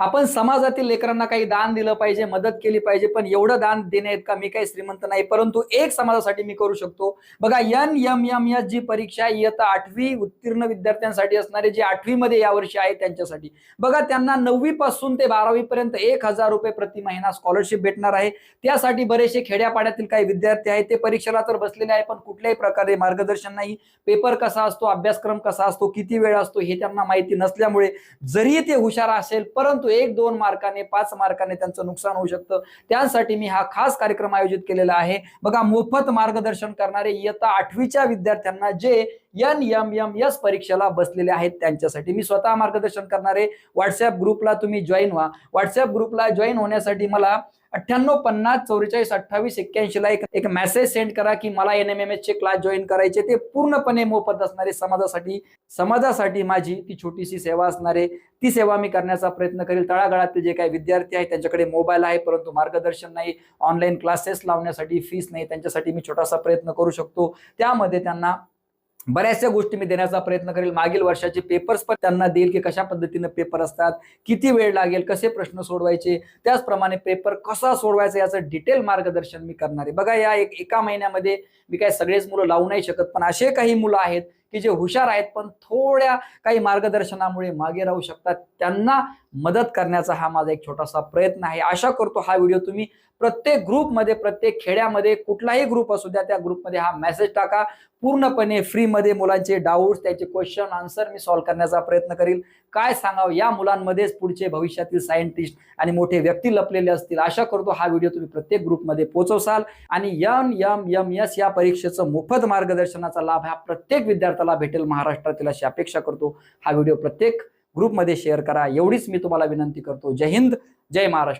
आपण समाजातील लेकरांना काही दान दिलं पाहिजे मदत केली पाहिजे पण एवढं दान देणे का? मी काही श्रीमंत नाही परंतु एक समाजासाठी मी करू शकतो. बघा एन एम एम एस जी परीक्षा इयत्ता आठवी उत्तीर्ण विद्यार्थ्यांसाठी असणारे जे आठवी मध्ये यावर्षी आहे त्यांच्यासाठी. बघा त्यांना नववी पासून ते बारावी पर्यंत एक हजार रुपये प्रति महिना स्कॉलरशिप भेटणार आहे. त्यासाठी बरेचसे खेड्यापाड्यातील काही विद्यार्थी आहेत ते परीक्षेला तर बसलेले आहे पण कुठल्याही प्रकारे मार्गदर्शन नाही. पेपर कसा असतो अभ्यासक्रम कसा असतो किती वेळ असतो हे त्यांना माहिती नसल्यामुळे जरी ते हुशार असेल परंतु एक दोन मार्काने पाच मार्काने त्यांचं नुकसान होऊ शकतं. त्यासाठी मी हा खास कार्यक्रम आयोजित केलेला आहे. बघा मोफत मार्गदर्शन करणारे इयत्ता आठवीच्या विद्यार्थ्यांना जे एन एम एम एस परीक्षेला बसलेले आहेत त्यांच्यासाठी मी स्वतः मार्गदर्शन करणारे. व्हॉट्सअप ग्रुपला तुम्ही जॉईन व्हा. व्हॉट्सअप ग्रुपला जॉईन होण्यासाठी मला अठ्ठ्याण्णव पन्नास चौवेचाळीस अठ्ठावीस एक्क्याऐंशीला एक एक मेसेज सेंड करा की मला एन एम एम एस चे क्लास जॉईन करायचे. ते पूर्णपणे मोफत असणारे समाजासाठी समाजासाठी माझी ती छोटीशी सेवा असणारे ती सेवा मी करण्याचा प्रयत्न करेल. तळागाळातील जे काही विद्यार्थी आहेत त्यांच्याकडे मोबाईल आहे परंतु मार्गदर्शन नाही ऑनलाईन क्लासेस लावण्यासाठी फीस नाही त्यांच्यासाठी मी छोटासा प्रयत्न करू शकतो. त्यामध्ये त्यांना बऱ्याचशा गोष्टी मी देण्याचा प्रयत्न करेल. मागील वर्षाचे पेपर्स पण त्यांना देईल की कशा पद्धतीनं पेपर असतात किती वेळ लागेल कसे प्रश्न सोडवायचे त्याचप्रमाणे पेपर कसा सोडवायचा याचं डिटेल मार्गदर्शन मी करणार आहे. बघा या एक एका महिन्यामध्ये मी काय सगळेच मुलं लावू नाही शकत पण असे काही मुलं आहेत की जे हुशार आहेत पण थोड्या काही मार्गदर्शनामुळे मागे राहू शकतात. त्यांना मदत करण्याचा हा माझा एक छोटासा प्रयत्न आहे. आशा करतो हा व्हिडिओ तुम्ही प्रत्येक ग्रुपमध्ये प्रत्येक खेड्यामध्ये कुठलाही ग्रुप असू द्या त्या ग्रुपमध्ये हा मेसेज टाका. पूर्णपणे फ्रीमध्ये मुलांचे डाऊट्स त्याचे क्वेश्चन आन्सर मी सॉल्व्ह करण्याचा प्रयत्न करील. काय सांगावं या मुलांमध्येच पुढचे भविष्यातील सायंटिस्ट आणि मोठे व्यक्ती लपलेले असतील. आशा करतो हा व्हिडिओ तुम्ही प्रत्येक ग्रुपमध्ये पोहोचवसाल. आणि यम यम यम एस या परीक्षेचं मोफत मार्गदर्शनाचा लाभ हा प्रत्येक विद्यार्थी त्याला भेटेल महाराष्ट्रातील अशी अपेक्षा करतो. हा व्हिडिओ प्रत्येक ग्रुपमध्ये शेअर करा. एवढीच मी तुम्हाला विनंती करतो. जय हिंद जय महाराष्ट्र.